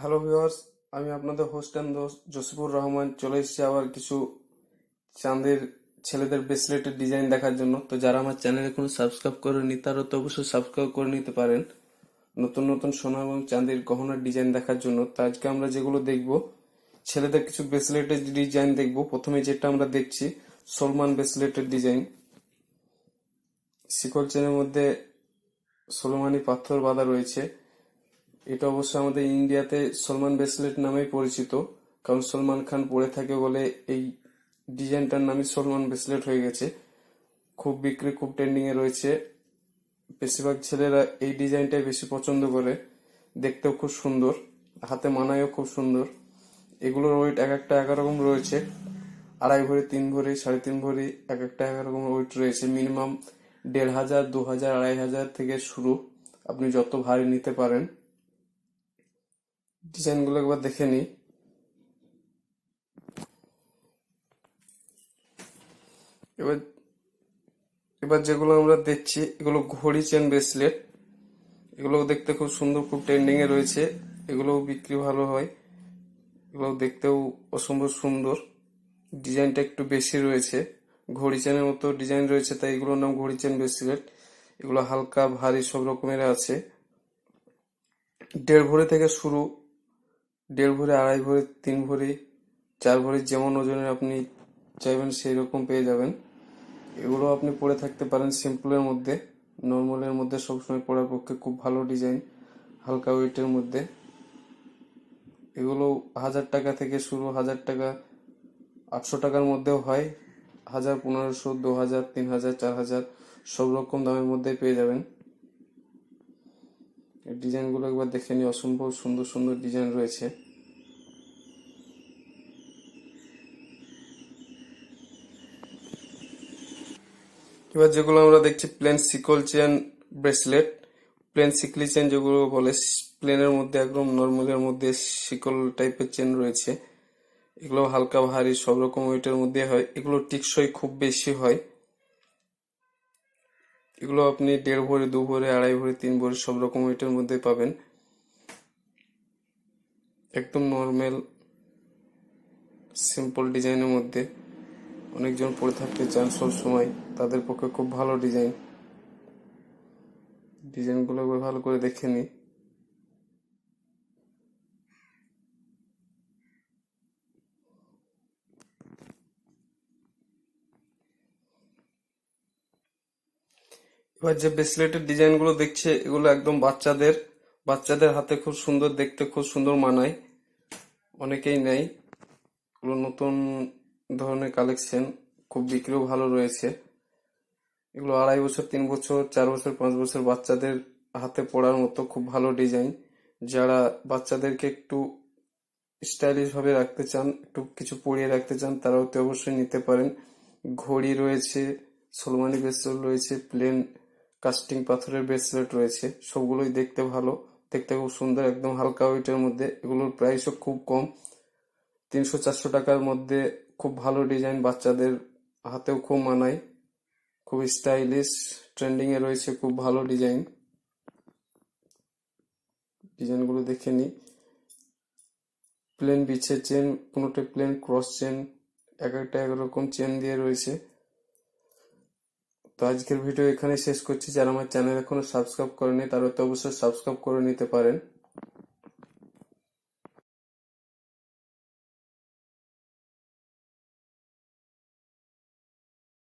Hello viewers আমি আপনাদের host and দোস্ত জসিপুর রহমান। চলে এসেছি আবার কিছু চাঁদের ছেলেদের ব্রেসলেটের ডিজাইন দেখার জন্য। তো যারা আমার চ্যানেল এখনও সাবস্ক্রাইব করেনি তারা তো অবশ্যই সাবস্ক্রাইব করে নিতে পারেন। নতুন নতুন সোনা এবং চাঁদের গহনার ডিজাইন দেখার জন্য। তো আজকে আমরা যেগুলো দেখব, ছেলেদের কিছু ব্রেসলেটের ডিজাইন দেখব। প্রথমে যেটা আমরা দেখছি সলমান ব্রেসলেটের ডিজাইন শিকল চেনের মধ্যে সোলমানি পাথর বাঁধা রয়েছে। এটা অবশ্য আমাদের ইন্ডিয়াতে সলমান ব্রেসলেট নামেই পরিচিত। কারণ সলমান খান পরে থাকে বলে এই ডিজাইনটার নামই সলমান ব্রেসলেট হয়ে গেছে। খুব বিক্রি, খুব ট্রেন্ডিং এ রয়েছে। বেশিরভাগ ছেলেরা এই ডিজাইনটাই বেশি পছন্দ করে। দেখতেও খুব সুন্দর, হাতে মানায়ও খুব সুন্দর। এগুলোর ওয়েট এক একটা এক রকম রয়েছে। আড়াই ভরি, তিন ভরি, সাড়ে তিন ভরি, এক একটা এক রকম ওয়েট রয়েছে। মিনিমাম দেড় হাজার, দু হাজার, আড়াই হাজার থেকে শুরু। আপনি যত ভারী নিতে পারেন। ডিজাইনগুলো একবার দেখে নিই। এবার এবার যেগুলো আমরা দেখছি, এগুলো ঘড়ি চেন ব্রেসলেট। এগুলো দেখতে খুব সুন্দর, খুব ট্রেন্ডিং এ রয়েছে। এগুলোও বিক্রি ভালো হয়। এগুলো দেখতেও অসম্ভব সুন্দর। ডিজাইনটা একটু বেশি রয়েছে। ঘড়ি চেনের মতো ডিজাইন রয়েছে, তাই এগুলোর নাম ঘড়ি চেন ব্রেসলেট। এগুলো হালকা, ভারী, সব রকমের আছে। দেড় ভরি থেকে শুরু দেড় ভরি, আড়াই ভরি, তিন ভরি, চার ভরি যেমন ওজনের আপনি চাইবেন সেই রকম পেয়ে যাবেন। এগুলো আপনি পরে থাকতে পারেন সিম্পলের মধ্যে, নর্মালের মধ্যে সবসময় পরার পক্ষে খুব ভালো ডিজাইন, হালকা ওয়েটের মধ্যে। এগুলো হাজার টাকা থেকে শুরু, হাজার টাকা, আটশো টাকার মধ্যেও হয়। হাজার, পনেরোশো, দু হাজার, তিন হাজার, চার হাজার, সব রকম দামের মধ্যে পেয়ে যাবেন। ডিজাইনগুলো একবার দেখে নিই অসম্ভব সুন্দর সুন্দর ডিজাইন রয়েছে। এবার যেগুলো আমরা দেখছি প্লেন সিকল চেন ব্রেসলেট প্লেন সিকলি চেন যেগুলো বলে প্লেনের মধ্যে একদম নর্মালের মধ্যে শিকল টাইপের চেন রয়েছে। এগুলো হালকা ভারী, সব রকম ওয়েটের মধ্যে হয়। এগুলো টিকসই খুব বেশি হয়। এগুলো আপনি দেড় ভরে, দু ভরে, আড়াই ভরি, তিন ভরি সব রকম ওয়েটের মধ্যে পাবেন। একদম নর্মাল সিম্পল ডিজাইনের মধ্যে। অনেকজন পরে থাকতে চান সব সময় তাদের পক্ষে খুব ভালো ডিজাইন ডিজাইনগুলো ভালো করে দেখে নিই এবার যে ব্রেসলেটের ডিজাইনগুলো দেখছে, এগুলো একদম বাচ্চাদের। বাচ্চাদের হাতে খুব সুন্দর, দেখতে খুব সুন্দর মানায়। অনেকেই নেয়। এগুলো নতুন ধরনের কালেকশন খুব বিক্রিও ভালো রয়েছে। এগুলো আড়াই বছর, তিন বছর, চার বছর, পাঁচ বছর বাচ্চাদের হাতে পড়ার মতো খুব ভালো ডিজাইন যারা বাচ্চাদেরকে একটু স্টাইলিশ ভাবে রাখতে চান, একটু কিছু পরিয়ে রাখতে চান তারা অতি অবশ্যই নিতে পারেন। ঘড়ি রয়েছে, সোলমানি ব্রেসলেট রয়েছে প্লেন কাস্টিং পাথরের ব্রেসলেট রয়েছে। সবগুলোই দেখতে ভালো। দেখতে খুব সুন্দর, একদম হালকা ওয়েটের মধ্যে। এগুলোর প্রাইসও খুব কম। তিনশো চারশো টাকার মধ্যে খুব ভালো ডিজাইন বাচ্চাদের হাতেও খুব মানায়। খুব স্টাইলিশ ট্রেন্ডিং এ রয়েছে খুব ভালো ডিজাইন ডিজাইনগুলো দেখে নিই। প্লেন বিছের চেন কোনোটা প্লেন ক্রস চেন এক একটা একরকম চেন দিয়ে রয়েছে। তো আজকের ভিডিও এখানে শেষ করছি। যারা আমার চ্যানেল এখনও সাবস্ক্রাইব করেনি তারা তো অবশ্যই সাবস্ক্রাইব করে নিতে পারেন।